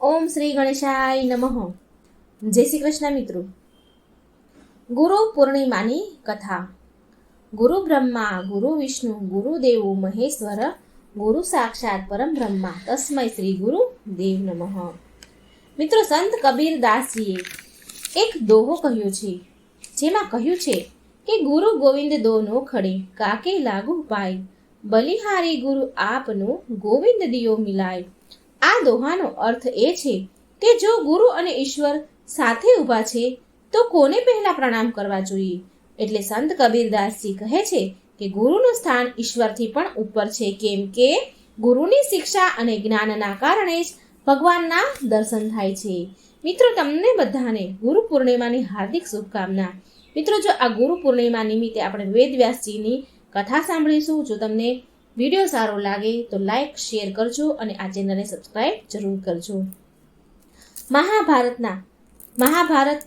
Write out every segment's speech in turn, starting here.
ઓમ શ્રી ગણેશાય નમઃ. જય શ્રી કૃષ્ણ મિત્રો. ગુરુ પૂર્ણિમાની કથા. ગુરુ બ્રહ્મા, ગુરુ વિષ્ણુ, ગુરુ દેવો, મહેશ્વર, ગુરુ સાક્ષાત પરમ બ્રહ્મા, તસ્મય શ્રી ગુરુ દેવ નમઃ. મિત્રો, સંત કબીર દાસજીએ એક દોહો કહ્યો છે, જેમાં કહ્યું છે કે, ગુરુ ગોવિંદ દોનો ખડે, કાકે લાગુ પાય. બલિહારી ગુરુ આપનો ગોવિંદ દિયો મિલાય. આ દોહાનો અર્થ એ છે કે જો ગુરુ અને ઈશ્વર સાથે ઊભા છે, તો કોને પહેલા પ્રણામ કરવા જોઈએ? એટલે સંત કબીરદાસજી કહે છે કે ગુરુનું સ્થાન ઈશ્વરથી પણ ઉપર છે, કેમ કે ગુરુની શિક્ષા અને જ્ઞાનના કારણે જ ભગવાનના દર્શન થાય છે. મિત્રો, તમને બધાને ગુરુ પૂર્ણિમાની હાર્દિક શુભકામના. મિત્રો, જો આ ગુરુ પૂર્ણિમા નિમિત્તે આપણે વેદવ્યાસજીની કથા સાંભળીશું, જો તમને વીડિયો સારો લાગે તો લાઈક, શેર કરજો અને આ ચેનલને સબસ્ક્રાઈબ જરૂર કરજો. મહાભારતના, મહાભારત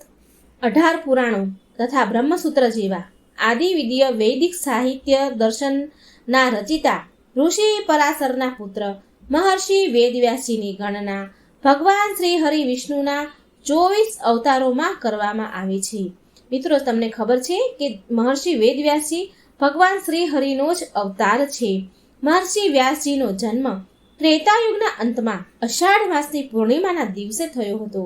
અઢાર પુરાણો તથા બ્રહ્મસૂત્ર જેવા આદિવિદ્ય વૈદિક સાહિત્ય દર્શનના રચિતા ઋષિ પરાશરના પુત્ર મહર્ષિ વેદવ્યાસીની ગણના ભગવાન શ્રી હરિ વિષ્ણુના ચોવીસ અવતારોમાં કરવામાં આવે છે. મિત્રો, તમને ખબર છે કે મહર્ષિ વેદવ્યાસી ભગવાન શ્રી હરિનો જ અવતાર છે. મહર્ષિ વ્યાસજીનો જન્મ ત્રેતાયુગના અંતમાં અષાઢ માસની પૂર્ણિમાના દિવસે થયો હતો.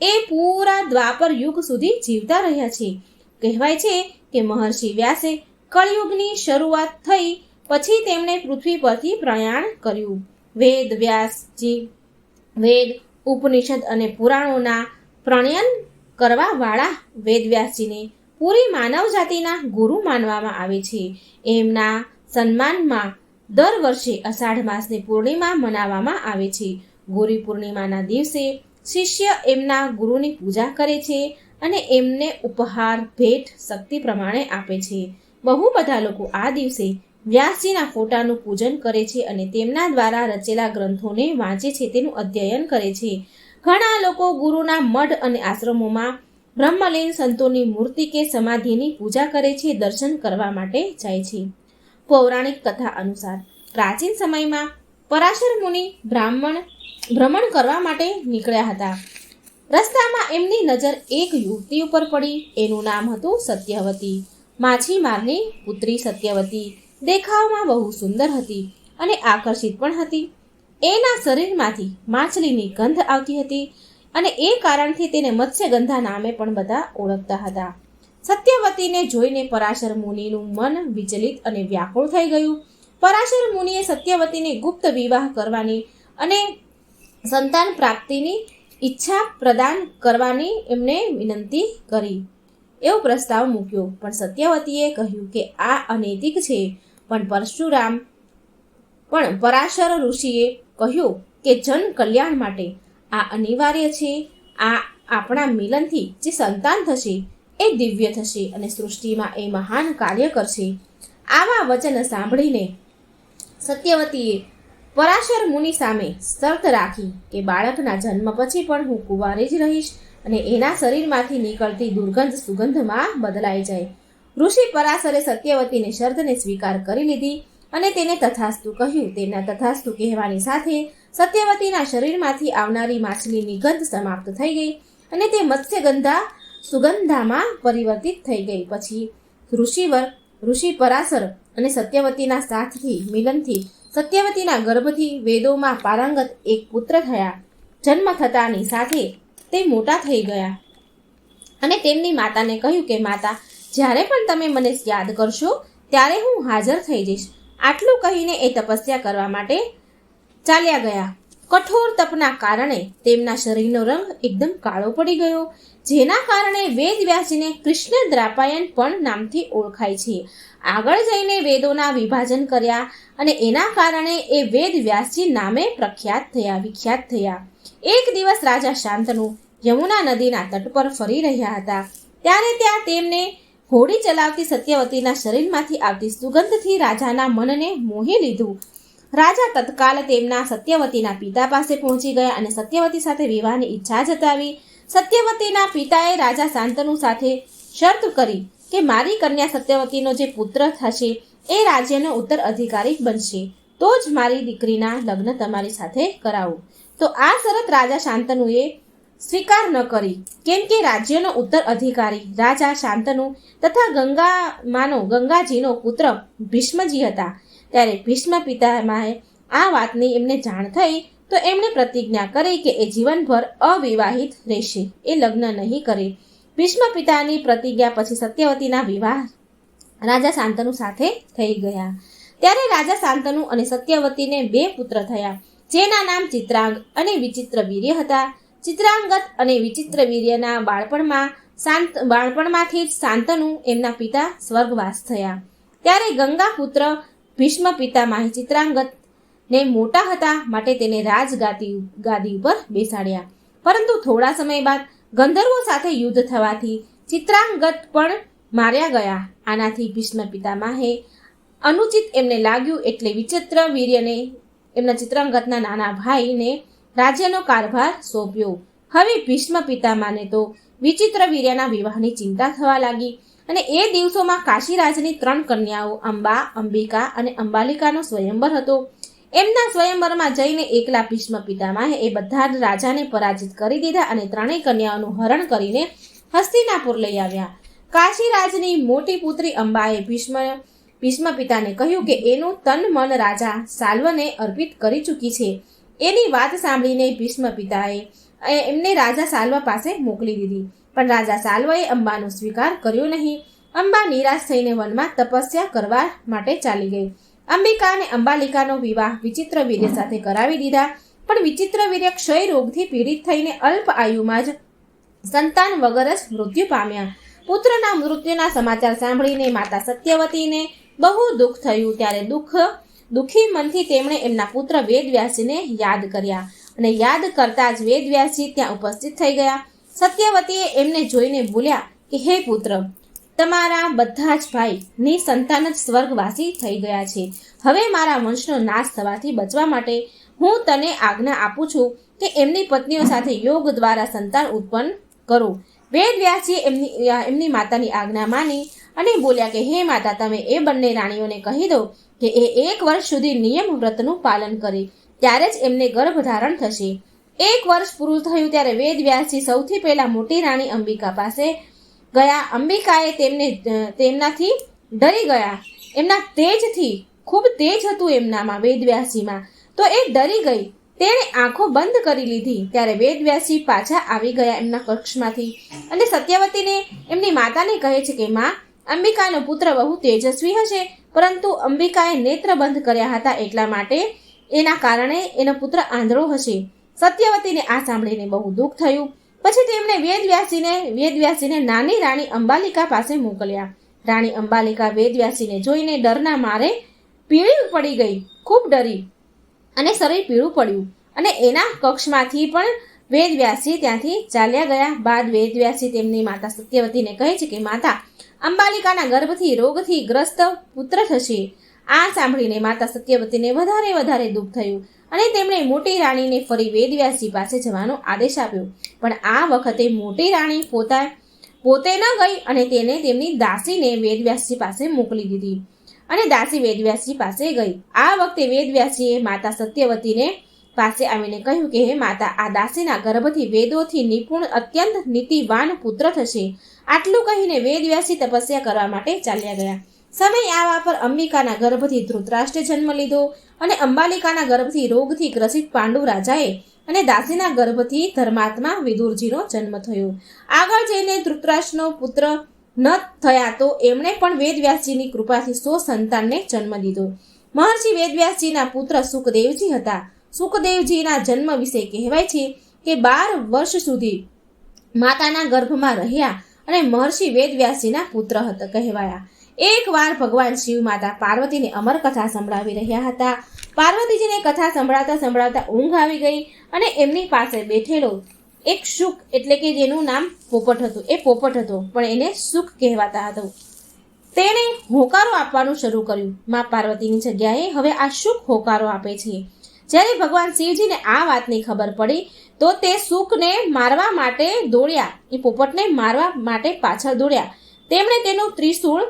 એ પૂરા દ્વાપર યુગ સુધી જીવતા રહ્યા છે કહેવાય છે કે મહર્ષિ વ્યાસે કળયુગની શરૂઆત થઈ પછી તેમણે પૃથ્વી પરથી પ્રયાણ કર્યું. વેદ વ્યાસજી, વેદ, ઉપનિષદ અને પુરાણોના પ્રણયન કરવા વાળા વેદવ્યાસજીને પૂરી માનવ જાતિના ગુરુ માનવામાં આવે છે. એમના સન્માનમાં દર વર્ષે અષાઢ માસની પૂર્ણિમા મનાવવામાં આવે છે. ગુરુ પૂર્ણિમાના દિવસે શિષ્ય એમના ગુરુની પૂજા કરે છે અને એમને ઉપહાર, ભેટ, શક્તિ પ્રમાણે આપે છે. બહુ બધા લોકો આ દિવસે વ્યાસજીના ફોટાનું પૂજન કરે છે અને તેમના દ્વારા રચેલા ગ્રંથોને વાંચે છે, તેનું અધ્યયન કરે છે. ઘણા લોકો ગુરુના મઠ અને આશ્રમોમાં બ્રહ્મલીન સંતોની મૂર્તિ કે સમાધિની પૂજા કરે છે, દર્શન કરવા માટે જાય છે. પૌરાણિક કથા અનુસાર પ્રાચીન સમયમાં પરાશર મુનિ બ્રાહ્મણ ભ્રમણ કરવા માટે નીકળ્યા હતા. રસ્તામાં એમની નજર એક યુવતી ઉપર પડી. એનું નામ હતું સત્યવતી. માછીમારની પુત્રી સત્યવતી. દેખાવમાં બહુ સુંદર હતી અને આકર્ષિત પણ હતી. એના શરીરમાંથી માછલીની ગંધ આવતી હતી અને એ કારણથી તેને મત્સ્યગંધા નામે પણ બધા ઓળખતા હતા. સત્યવતીને જોઈને પરાશર મુનિનું મન વિચલિત અને વ્યાકુળ થઈ ગયું. પરાશર મુનિએ સત્યવતીને ગુપ્ત વિવાહ કરવાની અને સંતાન પ્રાપ્તિની ઈચ્છા પ્રદાન કરવાની એમને વિનંતી કરી. એવો પ્રસ્તાવ મૂક્યો. પણ સત્યવતીએ કહ્યું કે આ અનૈતિક છે. પણ પરશુરામ, પણ પરાશર ઋષિએ કહ્યું કે જન કલ્યાણ માટે આ અનિવાર્ય છે. આ આપણા મિલનથી જે સંતાન થશે એ દિવ્ય થશે અને સૃષ્ટિમાં એ મહાન કાર્ય કરશે. આવા વચન સાંભળીને સત્યવતીએ પરાશર મુનિ સામે શરત રાખી કે બાળકના જન્મ પછી પણ હું કુંવારે જ રહીશ અને એના શરીરમાંથી નીકળતી દુર્ગંધ સુગંધમાં બદલાઈ જાય. ઋષિ પરાશરે સત્યવતીને શરતને સ્વીકાર કરી લીધી અને તેને તથાસ્તુ કહ્યું. તેના તથાસ્તુ કહેવાની સાથે સત્યવતીના શરીરમાંથી આવનારી માછલીની ગંધ સમાપ્ત થઈ ગઈ અને તે મત્સ્યગંધા સુગંધામાં પરિવર્તિત થઈ ગઈ. પછી ઋષિવર, ઋષિ પરાશર અને સત્યવતીના સાથથી, મિલનથી, સત્યવતીના ગર્ભથી વેદોમાં પારંગત એક પુત્ર થયા. જન્મ થતાની સાથે તે મોટા થઈ ગયા. અને તેમની માતાને કહ્યું કે, માતા, જ્યારે પણ તમે મને યાદ કરશો, ત્યારે હું હાજર થઈ જઈશ. આટલું કહીને એ તપસ્યા કરવા માટે ચાલ્યા ગયા. કઠોર તપના કારણે તેમના શરીરનો રંગ એકદમ કાળો પડી ગયો, જેના કારણે વેદ વ્યાસજીને કૃષ્ણ દ્રાપાયણ પણ નામથી ઓળખાય છે. આગળ જઈને વેદોના વિભાજન કર્યા અને એના કારણે એ વેદ વ્યાસજી નામે પ્રખ્યાત થયા, વિખ્યાત થયા. એક દિવસ રાજા શાંતનુ યમુના નદીના તટ પર ફરી રહ્યા હતા. ત્યારે ત્યાં તેમને હોડી ચલાવતી સત્યવતીના શરીરમાંથી આવતી સુગંધથી રાજાના મનને મોહી લીધું. રાજા તત્કાલ તેમના સત્યવતીના પિતા પાસે પહોંચી ગયા અને સત્યવતી સાથે વિવાહની ઈચ્છા જતાવી. સત્યવતીના પિતાએ રાજા શાંતનુ સાથે શરત કરી કે મારી કન્યા સત્યવતીનો જે પુત્ર થશે એ રાજ્યનો ઉત્તર અધિકારી બનશે. તો જ મારી દીકરીના લગ્ન તમારી સાથે કરાવું. તો આ શરત રાજા શાંતનુએ સ્વીકાર ન કરી. કેમ કે રાજ્યનો ઉત્તર અધિકારી રાજા શાંતનુ તથા ગંગામાનો ગંગાજીનો પુત્ર ભીષ્મજી હતા. ત્યારે ભીષ્મ પિતામાએ આ વાતની એમને જાણ થઈ તો એમણે પ્રતિજ્ઞા કરી કે એ જીવનભર અવિવાહિત રહેશે. એ લગ્ન નહીં કરે. ભીષ્મ પિતાની પ્રતિજ્ઞા પછી સત્યવતીના વિવાહ રાજા શાંતનુ સાથે થઈ ગયા. ત્યારે રાજા શાંતનુ અને સત્યવતીને બે પુત્ર થયા. જેના નામ ચિત્રાંગ અને વિચિત્ર વીર્ય હતા. ચિત્રાંગત અને વિચિત્ર વીર્યના બાળપણમાં શાંત, બાળપણમાંથી જ શાંતનુ એમના પિતા સ્વર્ગવાસ થયા. ત્યારે ગંગા પુત્ર ભીષ્મ પિતામહ ચિત્રાંગત ને મોટા હતા માટે તેને રાજગાદી ગાદી ઉપર બેસાડ્યા. પરંતુ થોડા સમય બાદ ગંધર્વો સાથે યુદ્ધ થવાથી ચિત્રાંગત પણ માર્યા ગયા. આનાથી ભીષ્મ પિતામહે અનુચિત એમને લાગ્યું એટલે વિચિત્ર વીર્યને એમના ચિત્રાંગતના નાના ભાઈને રાજ્યનો કારભાર સોંપ્યો. હવે ભીષ્મ પિતામાને તો વિચિત્ર વીર્યના વિવાહની ચિંતા થવા લાગી. અને એ દિવસોમાં કાશીરાજની ત્રણ કન્યાઓ, અંબા, અંબિકા અને અંબાલિકાનો સ્વયંવર હતો. એમના સ્વયંવરમાં જઈને એકલા ભીષ્મ પિતામહે એ બધા જ રાજાને પરાજિત કરી દીધા અને ત્રણેય કન્યાઓનું હરણ કરીને હસ્તિનાપુર લઈ આવ્યા. કાશીરાજની મોટી પુત્રી અંબાએ ભીષ્મ ભીષ્મ પિતાને કહ્યું કે એનું તન મન રાજા સાલ્વને અર્પિત કરી ચૂકી છે. એની વાત સાંભળીને ભીષ્મ પિતાએ એમને રાજા સાલ્વ પાસે મોકલી દીધી. પણ રાજા સાલ્વએ અંબાનો સ્વીકાર કર્યો નહીં. અંબા નિરાશ થઈને વનમાં તપસ્યા કરવા માટે ચાલી ગઈ. અંબિકા અને અંબાલિકાનો વિવાહ વિચિત્ર વીર્ય સાથે કરાવી દીધા, પણ વિચિત્ર વીર્ય ક્ષય રોગથી પીડિત થઈને અલ્પ આયુમાં જ સંતાન વગર જ મૃત્યુ પામ્યા. પુત્રના મૃત્યુના સમાચાર સાંભળીને માતા સત્યવતીને બહુ દુઃખ થયું. ત્યારે દુઃખ, દુઃખી મનથી તેમણે એમના પુત્ર વેદવ્યાસીને યાદ કર્યા અને યાદ કરતા જ વેદવ્યાસી ત્યાં ઉપસ્થિત થઈ ગયા. સત્યવતીએ એમને જોઈને બોલ્યા કે, હે પુત્ર, તમારા બધા જ ભાઈ ની સંતાન જ સ્વર્ગવાસી થઈ ગયા છે. હવે મારા વંશનો નાશ થવાથી બચવા માટે હું તને આજ્ઞા આપું છું કે એમની પત્નીઓ સાથે યોગ દ્વારા સંતાન ઉત્પન્ન કરો. વેદ વ્યાસજીએ એમની એમની માતાની આજ્ઞા માની અને બોલ્યા કે, હે માતા, તમે એ બંને રાણીઓને કહી દો કે એ એક વર્ષ સુધી નિયમ વ્રતનું પાલન કરે, ત્યારે જ એમને ગર્ભ ધારણ થશે. એક વર્ષ પૂરું થયું ત્યારે વેદ વ્યાસજી સૌથી પહેલા મોટી રાણી અંબિકા પાસે ગયા. અંબિકાએ તેમને તેમનાથી ડરી ગયા. એમના તેજથી ખૂબ તેજ હતું એમનામાં વેદવ્યાસજીમાં તો એ ડરી ગઈ. તેણે આંખો બંધ કરી લીધી. ત્યારે વેદવ્યાસજી પાછા આવી ગયા એમના કક્ષમાંથી. અને સત્યવતીને એમની માતાને કહે છે કે, માં, અંબિકાનો પુત્ર બહુ તેજસ્વી હશે, પરંતુ અંબિકાએ નેત્ર બંધ કર્યા હતા એટલા માટે એના કારણે એનો પુત્ર આંધળો હશે. સત્યવતીને આ સાંભળીને બહુ દુઃખ થયું. પછી તેમણે વેદવ્યાસીને વેદવ્યાસીને નાની રાણી અંબાલિકા પાસે મોકલ્યા. રાણી અંબાલિકા વેદવ્યાસીને જોઈને ડરના મારે પીળી પડી ગઈ, ખૂબ ડરી અને શરીર પીળું પડ્યું. અને એના કક્ષમાંથી પણ વેદવ્યાસી ત્યાંથી ચાલ્યા ગયા. બાદ વેદવ્યાસી તેમની માતા સત્યવતીને કહે છે કે, માતા, અંબાલિકાના ગર્ભથી રોગથી ગ્રસ્ત પુત્ર થશે. આ સાંભળીને માતા સત્યવતીને વધારે વધારે દુઃખ થયું અને તેમણે મોટી રાણીને ફરી વેદવ્યાસજી પાસે જવાનો આદેશ આપ્યો. પણ આ વખતે મોટી રાણી પોતા પોતે ન ગઈ અને તેને તેમની દાસીને વેદવ્યાસજી પાસે મોકલી દીધી અને દાસી વેદવ્યાસજી પાસે ગઈ. આ વખતે વેદવ્યાસજીએ માતા સત્યવતીને પાસે આવીને કહ્યું કે, હે માતા, આ દાસીના ગર્ભથી વેદોથી નિપુણ અત્યંત નીતિવાન પુત્ર થશે. આટલું કહીને વેદવ્યાસી તપસ્યા કરવા માટે ચાલ્યા ગયા. સમય આવા પર અંબિકાના ગર્ભથી ધૃતરાષ્ટ્રે જન્મ લીધો અને અંબાલિકાના ગર્ભથી રોગથી ગ્રસિત પાંડુ રાજાએ અને દાસીના ગર્ભથી ધર્માત્મા વિદુરજીનો જન્મ થયો. આગળ જઈને ધૃતરાષ્ટ્રનો પુત્ર ન થયા તો એમણે પણ વેદવ્યાસજીની કૃપાથી સો સંતાનને જન્મ દીધો મહર્ષિ વેદવ્યાસજીના પુત્ર સુખદેવજી હતા. સુખદેવજીના જન્મ વિશે કહેવાય છે કે બાર વર્ષ સુધી માતાના ગર્ભમાં રહ્યા અને મહર્ષિ વેદવ્યાસજીના પુત્ર હતા કહેવાયા. એકવાર ભગવાન શિવ માતા પાર્વતીને અમર કથા સંભળાવી રહ્યા હતા. પાર્વતીજીને કથા સંભળાતા સંભળાતા ઊંઘ આવી ગઈ અને એમની પાસે બેઠેલો એક સુખ એટલે કે જેનું નામ પોપટ હતું. એ પોપટ હતો, પણ એને સુખ કહેવાતા હતો. તેણે હોકારો આપવાનું શરૂ કર્યું. મા પાર્વતીની જગ્યાએ હવે આ સુખ હોકારો આપે છે. જ્યારે ભગવાન શિવજીને આ વાતની ખબર પડી, તો તે સુખને મારવા માટે દોડ્યા. એ પોપટને મારવા માટે પાછળ દોડ્યા. તેમણે તેનું ત્રિશૂળ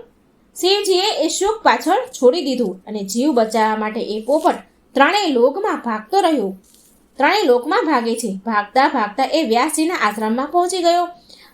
શિવજીએ એ શુક પાછળ છોડી દીધું અને જીવ બચાવવા માટે એ પોપટ ત્રણેય લોકમાં ભાગતો રહ્યો. ત્રણેય લોકમાં ભાગે છે. ભાગતા ભાગતા એ વ્યાસજીના આશ્રમમાં પહોંચી ગયો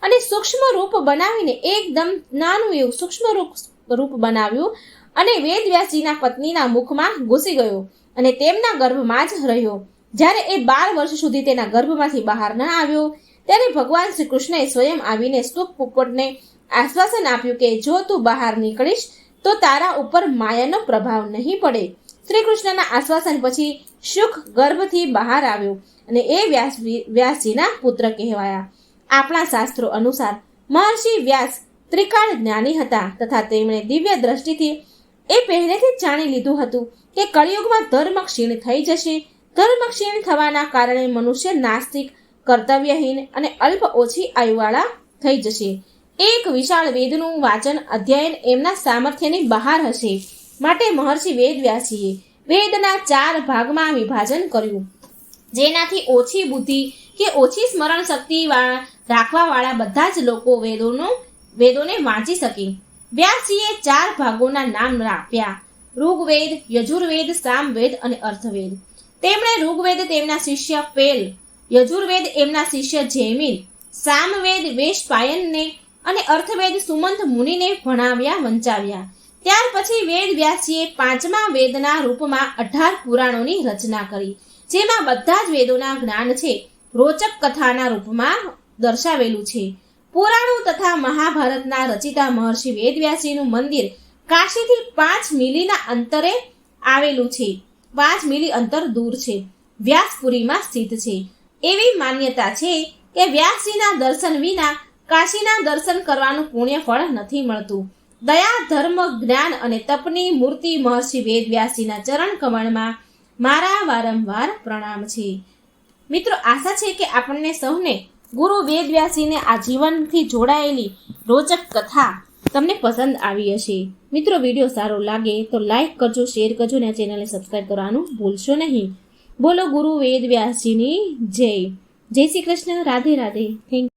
અને સૂક્ષ્મ રૂપ બનાવીને એકદમ નાનું એવું સૂક્ષ્મ રૂપ રૂપ બનાવ્યું અને વેદ વ્યાસજીના પત્નીના મુખમાં ઘૂસી ગયો અને તેમના ગર્ભમાં જ રહ્યો. જ્યારે એ બાર વર્ષ સુધી તેના ગર્ભમાંથી બહાર ન આવ્યો ત્યારે ભગવાન શ્રી કૃષ્ણએ સ્વયં આવીને સ્તુપ પોપટને આશ્વાસન આપ્યું કે જો તું બહાર નીકળીશ, તો તારા ઉપર માયાનો પ્રભાવ નહીં પડે. શ્રી કૃષ્ણના આશ્વાસન પછી સુખ ગર્ભથી બહાર આવ્યો અને એ વ્યાસ વ્યાસજીના પુત્ર કહેવાયા. આપણા શાસ્ત્રો અનુસાર મહર્ષિ વ્યાસ ત્રિકાળ જ્ઞાની હતા તથા તેમણે દિવ્ય દ્રષ્ટિથી એ પહેલેથી જાણી લીધું હતું કે કળિયુગમાં ધર્મ ક્ષીણ થઈ જશે. ધર્મ ક્ષીણ થવાના કારણે મનુષ્ય નાસ્તિક કર્તવ્યહીન અને અલ્પ ઓછી આયુવાળા થઈ જશે. એક વિશાળ વેદનું વાચન અધ્યયન એમના સામર્થ્યની બહાર હશે. માટે મહર્ષિ વેદવ્યાસીએ વેદના ચાર ભાગમાં વિભાજન કર્યું. જેનાથી ઓછી બુદ્ધિ કે ઓછી સ્મરણ શક્તિ રાખવાવાળા બધા જ લોકો વેદોનો, વેદોને વાંચી શકે. વ્યાસજીએ ચાર ભાગોના નામ આપ્યા ઋગ્વેદ, યજુર્વેદ, સામવેદ અને અર્થવેદ. તેમણે ઋગ્વેદ તેમના શિષ્ય પેલ યજુર્વેદ એમના શિષ્ય જૈમિન, સામવેદ વેશપાયનને અને અર્થવેદ સુમંત મુનિને ભણાવ્યા, વંચાવ્યા. ત્યાર પછી વેદ વ્યાસીએ પાંચમા વેદના રૂપમાં અઢાર પુરાણોની રચના કરી, જેમાં બધા જ વેદોના જ્ઞાન છે, રોચક કથાના રૂપમાં દર્શાવેલું છે. પુરાણો તથા મહાભારતના રચિતા મહર્ષિ વેદવ્યાસીનું મંદિર કાશીથી પાંચ મિલીના અંતરે આવેલું છે. પાંચ મિલી અંતર દૂર છે. વ્યાસપુરીમાં સ્થિત છે. એવી માન્યતા છે કે વ્યાસજીના દર્શન વિના કાશીના દર્શન કરવાનું પુણ્ય ફળ નથી મળતું. દયા, ધર્મ, જ્ઞાન અને તપની મૂર્તિ મહર્ષિ વેદવ્યાસજીના ચરણ કમળમાં મારા વારંવાર પ્રણામ છે. મિત્રો, આશા છે કે આપણને સૌને ગુરુ વેદવ્યાસીને આ જીવનથી જોડાયેલી રોચક કથા તમને પસંદ આવી હશે. મિત્રો, વીડિયો સારો લાગે તો લાઈક કરજો, શેર કરજો અને આ ચેનલને સબસ્ક્રાઈબ કરવાનું ભૂલશો નહીં. બોલો ગુરુ વેદવ્યાસજીની જય. જય શ્રી કૃષ્ણ. રાધે રાધે. થેન્ક